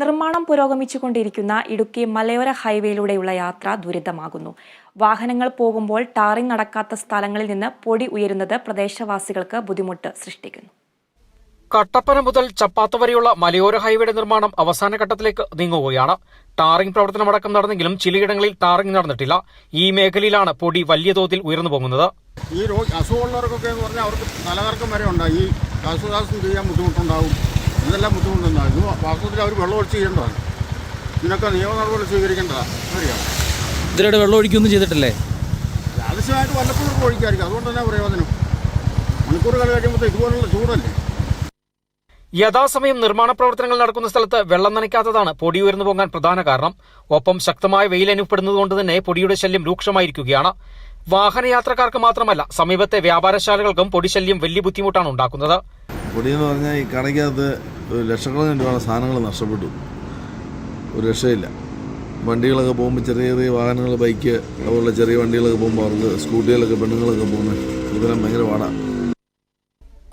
നിർമ്മാണം പുരോഗമിച്ചുകൊണ്ടിരിക്കുന്ന ഇടുക്കി മലയോര ഹൈവേയിലൂടെയുള്ള യാത്ര ദുരിതമാകുന്നു. വാഹനങ്ങൾ പോകുമ്പോൾ ടാറിംഗ് നടക്കാത്ത സ്ഥലങ്ങളിൽ നിന്ന് പൊടി ഉയരുന്നത് പ്രദേശവാസികൾക്ക് ബുദ്ധിമുട്ട് സൃഷ്ടിക്കുന്നു. കട്ടപ്പന മുതൽ ചപ്പാത്ത വരെയുള്ള മലയോര ഹൈവേയുടെ നിർമ്മാണം അവസാന ഘട്ടത്തിലേക്ക് നീങ്ങുകയാണ്. ടാറിംഗ് പ്രവർത്തനമടക്കം നടന്നെങ്കിലും ചിലയിടങ്ങളിൽ ടാറിംഗ് നടന്നിട്ടില്ല. ഈ മേഖലയിലാണ് പൊടി വലിയ തോതിൽ ഉയർന്നു പോകുന്നത്. ഈ അസുഖമുള്ളവർക്കൊക്കെ എന്ന് പറഞ്ഞാൽ അവർക്ക് തലകറക്കം വരെ ഉണ്ടാകും ഈ ശ്വാസോച്ഛ്വാസം ചെയ്യാൻ ബുദ്ധിമുട്ടുണ്ടാവും. ഇതെല്ലാം ബുദ്ധിമുട്ടുണ്ടായിരുന്നു വാസ്തവത്തിൽ അവർ വെള്ളം ഒഴിച്ച് ചെയ്യേണ്ടതാണ്. ഇതിനൊക്കെ നിയമ നടപടി സ്വീകരിക്കേണ്ടതാണ് അറിയാം. ഇതിലൂടെ വെള്ളം ഒഴിക്കൊന്നും ചെയ്തിട്ടില്ലേ? ആവശ്യമായിട്ട് വല്ലപ്പോഴും ഒഴിക്കായിരിക്കും അതുകൊണ്ട് തന്നെ പ്രയോജനം. മണിക്കൂറുകൾ കഴിയുമ്പോൾ ഇതുപോലുള്ള ചൂടല്ലേ? യഥാസമയം നിർമ്മാണ പ്രവർത്തനങ്ങൾ നടക്കുന്ന സ്ഥലത്ത് വെള്ളം നനയ്ക്കാത്തതാണ് പൊടി ഉയർന്നു പോകാൻ പ്രധാന കാരണം. ഒപ്പം ശക്തമായ വെയിൽ അനുഭവപ്പെടുന്നതുകൊണ്ട് തന്നെ പൊടിയുടെ ശല്യം രൂക്ഷമായിരിക്കുകയാണ്. വാഹനയാത്രക്കാർക്ക് മാത്രമല്ല സമീപത്തെ വ്യാപാരശാലകൾക്കും പൊടിശല്യം വലിയ ബുദ്ധിമുട്ടാണ് ഉണ്ടാക്കുന്നത്. പൊടിയെന്ന് പറഞ്ഞാൽ ഈ കടയ്ക്കകത്ത് ലക്ഷക്കണക്കിന് രൂപയുടെ സാധനങ്ങൾ നഷ്ടപ്പെട്ടു. ഒരു രക്ഷയില്ല. വണ്ടികളൊക്കെ പോകുമ്പോൾ ചെറിയ ചെറിയ വാഹനങ്ങൾ ബൈക്ക് അതുപോലുള്ള ചെറിയ വണ്ടികളൊക്കെ പോകുമ്പോൾ അവർക്ക് സ്കൂട്ടികളൊക്കെ പെണ്ണുങ്ങളൊക്കെ പോകുന്നത് ഇതെല്ലാം ഭയങ്കര പാടാണ്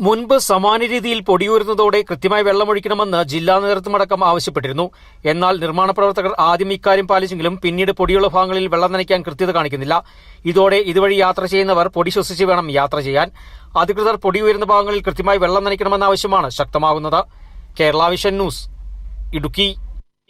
മുൻപ് സമാന രീതിയിൽ പൊടിയൂരുന്നതോടെ കൃത്യമായി വെള്ളമൊഴിക്കണമെന്ന് ജില്ലാ നേതൃത്വമടക്കം ആവശ്യപ്പെട്ടിരുന്നു. എന്നാൽ നിർമ്മാണ പ്രവർത്തകർ ആദ്യം ഇക്കാര്യം പാലിച്ചെങ്കിലും പിന്നീട് പൊടിയുള്ള ഭാഗങ്ങളിൽ വെള്ളം നനയ്ക്കാൻ കൃത്യത കാണിക്കുന്നില്ല. ഇതോടെ ഇതുവഴി യാത്ര ചെയ്യുന്നവർ പൊടി ശ്വസിച്ച് വേണം യാത്ര ചെയ്യാൻ. അധികൃതർ പൊടി ഉയരുന്ന ഭാഗങ്ങളിൽ കൃത്യമായി വെള്ളം നനയ്ക്കണമെന്ന ആവശ്യമാണ് ശക്തമാകുന്നത്. Kerala vision news Idukki.